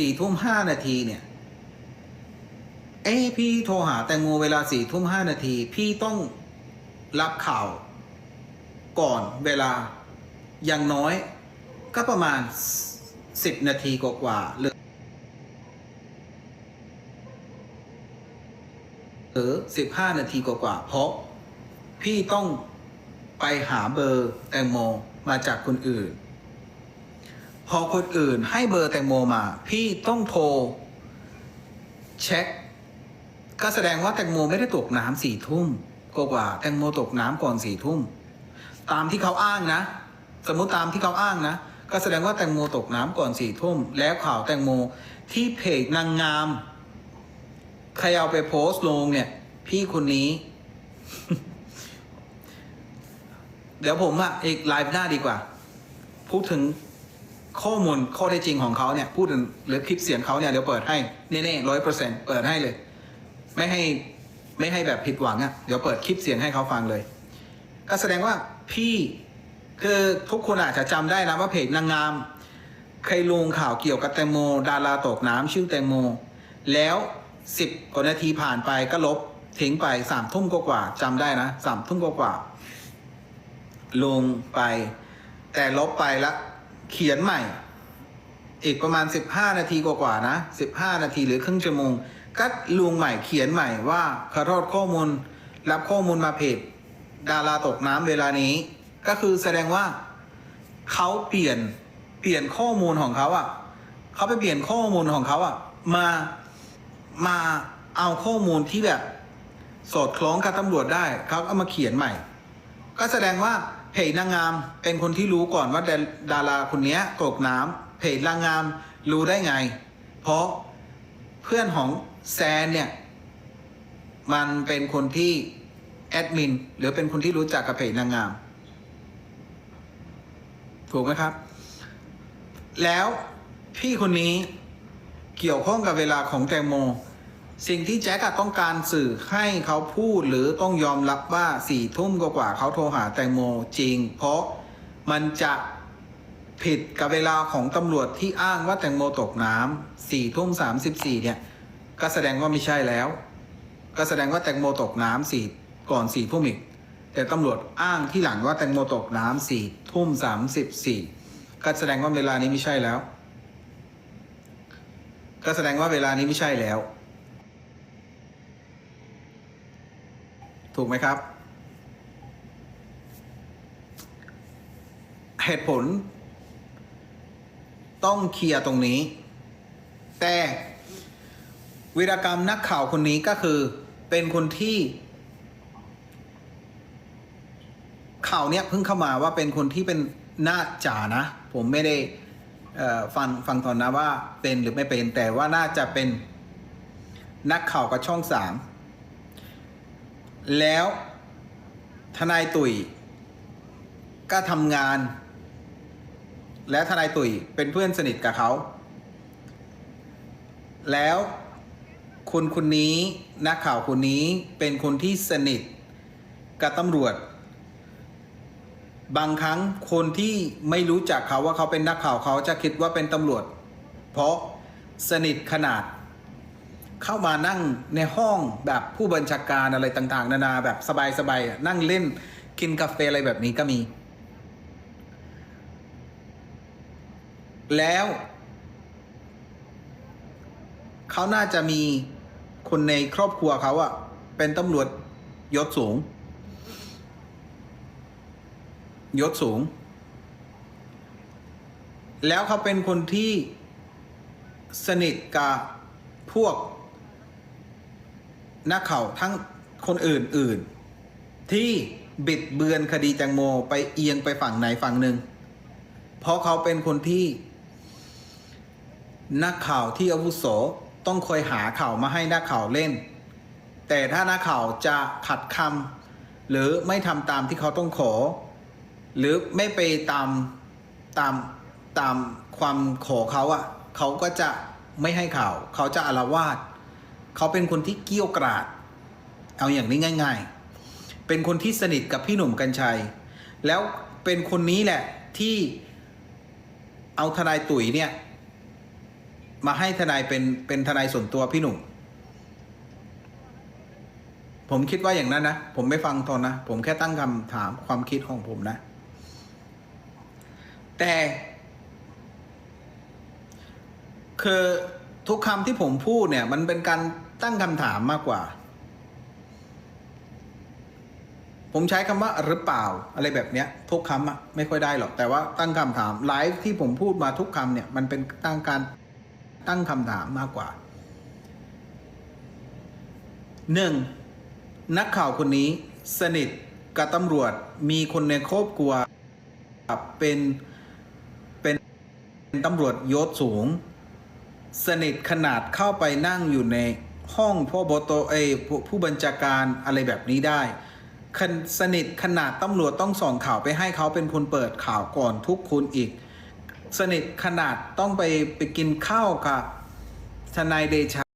สี่ทุ่มห้านาทีเนี่ยเอ้พี่โทรหาแตงโมเวลาสี่ทุ่มห้านาที พี่ต้องรับข่าว ก่อนเวลาอย่างน้อย ก็ประมาณสิบนาทีกว่าๆหรือหรือสิบห้านาทีกว่าๆเพราะพี่ต้องไปหาเบอร์แตงโมมาจากคนอื่น พอคนอื่นให้เบอร์แตงโมมา พี่ต้องโทรเช็ค ก็แสดงว่าแตงโมไม่ได้ตกน้ำสี่ทุ่มกว่าแตงโมตกน้ำก่อนสี่ทุ่มตามที่เขาอ้างนะ สมมุติตามที่เขาอ้างนะ ก็แสดงว่าแตงโมตกน้ำก่อนสี่ทุ่มแล้วข่าวแตงโมที่เพจนางงามใครเอาไปโพสต์ลงเนี่ย พี่คนนี้ เดี๋ยวผมอะอีกไลฟ์หน้าดีกว่า พูดถึง ข้อมูลข้อเท็จจริงของเขาเนี่ยพูดหรือคลิปเสียงเขาเนี่ยเดี๋ยวเปิดให้แน่ๆร้อยเปอร์เซ็นต์เปิดให้เลย ไม่ให้ไม่ให้แบบผิดหวังอะ่ะเดี๋ยวเปิดคลิปเสียงให้เขาฟังเลย ก็แสดงว่าพี่คือทุกคนอาจจะจำได้นะว่าเพจนางงามเคยลงข่าวเกี่ยวกับแตงโม ดาราตกน้ำชื่อแตงโม แล้วสิบกว่านาทีผ่านไปก็ลบทิ้งไปสามทุ่มกว่าๆจำได้นะสามทุ่มกว่าลงไป แต่ลบไปแล้ว เขียนใหม่ อีกประมาณ 15 นาทีกว่าๆนะ 15 นาทีหรือครึ่งชั่วโมงก็ลุงใหม่เขียนใหม่ว่าขอโทษข้อมูล รับข้อมูลมาเพจดาราตกน้ำเวลานี้ ก็คือแสดงว่าเขาเปลี่ยนเปลี่ยนข้อมูลของเขาอะ่ะเขาไปเปลี่ยนข้อมูลของเขาอะ่ะมามาเอาข้อมูลที่แบบ สอดคล้องกับตำรวจได้เขาเอามาเขียนใหม่ ก็แสดงว่าเพจนางงามเป็นคนที่รู้ก่อนว่าดาดาราคนนี้ตกน้ำเพจนางงามรู้ได้ไง เพราะเพื่อนของแซนเนี่ย มันเป็นคนที่แอดมินหรือเป็นคนที่รู้จักกับเพจนางงาม ถูกไหมครับ แล้วพี่คนนี้เกี่ยวข้องกับเวลาของแตงโม สิ่งที่แจ็คต้องการสื่อให้เขาพูดหรือต้องยอมรับว่าสี่ทุ่มกว่าเขาโทรหาแตงโมจริง เพราะมันจะผิดกับเวลาของตำรวจที่อ้างว่าแตงโมตกน้ำสี่ทุ่มสามสิบสี่เนี่ย ก็แสดงว่าไม่ใช่แล้ว ก็แสดงว่าแตงโมตกน้ำสี่ก่อนสี่ทุ่มอีก แต่ตำรวจอ้างที่หลังว่าแตงโมตกน้ำสี่ทุ่มสามสิบสี่ก็แสดงว่าเวลานี้ไม่ใช่แล้ว ก็แสดงว่าเวลานี้ไม่ใช่แล้ว ถูกไหมครับ เหตุผล ต้องเคลียร์ตรงนี้ แต่วีรกรรมนักข่าวคนนี้ก็คือเป็นคนที่ ข่าวเนี้ยเพิ่งเข้ามาว่าเป็นคนที่เป็นน่าจ่านะ ผมไม่ได้ฟังฟังตอนนะว่าเป็นหรือไม่เป็นแต่ว่าน่าจะเป็นนักข่าวกับช่องสาม แล้วทนายตุ๋ยก็ทำงาน และทนายตุ๋ยเป็นเพื่อนสนิทกับเขา แล้วคนคนนี้นักข่าวคนนี้เป็นคนที่สนิทกับตำรวจ บางครั้งคนที่ไม่รู้จักเขาว่าเขาเป็นนักข่าวเขาจะคิดว่าเป็นตำรวจ เพราะสนิทขนาด เข้ามานั่งในห้องแบบผู้บัญชาการอะไรต่าง ๆ นานาแบบสบายๆนั่งเล่นกินกาแฟอะไรแบบนี้ก็มี แล้ว เขาน่าจะมีคนในครอบครัวเขาอะเป็นตำรวจยศสูง ยศสูง แล้วเขาเป็นคนที่สนิทกับพวก นักข่าวทั้งคนอื่นๆที่บิดเบือนคดีแตงโมไปเอียงไปฝั่งไหนฝั่งหนึ่ง เพราะเขาเป็นคนที่ นักข่าวที่อาวุโสต้องคอยหาข่าวมาให้นักข่าวเล่น แต่ถ้านักข่าวจะขัดคำหรือไม่ทำตามที่เขาต้องขอ หรือไม่ไปตามตามตามความขอเขาอะ่ะ เขาก็จะไม่ให้ข่าว เขาจะอาละวาด เขาเป็นคนที่เกี้ยวกราด เอาอย่างนี้ง่าย ๆ เป็นคนที่สนิทกับพี่หนุ่มกัญชัย แล้วเป็นคนนี้แหละที่เอาทนายตุ๋ยเนี่ยมาให้ทนายเป็นเป็นทนายส่วนตัวพี่หนุ่ม ผมคิดว่าอย่างนั้นนะ ผมไม่ฟังทนนะ ผมแค่ตั้งคำถามความคิดของผมนะ แต่คือ ทุกคำที่ผมพูดเนี่ย มันเป็นการตั้งคำถามมากกว่า ผมใช้คำว่าหรือเปล่าอะไรแบบเนี้ย ทุกคำอะไม่ค่อยได้หรอกแต่ว่าตั้งคำถามไลฟ์ที่ผมพูดมาทุกคำเนี่ย มันเป็นตั้งการตั้งคำถามมากกว่าหนึ่งนักข่าวคนนี้สนิทกับตำรวจมีคนในครอบครัวเป็นเป็นตำรวจยศสูง สนิทขนาดเข้าไปนั่งอยู่ในห้องพ่อบตเอผู้ผู้บัญชาการอะไรแบบนี้ได้สนิทขนาดตำรวจต้องส่งข่าวไปให้เขาเป็นคนเปิดข่าวก่อนทุกคนอีก สนิทขนาดต้องไปไปกินข้าวกับทนายเดชา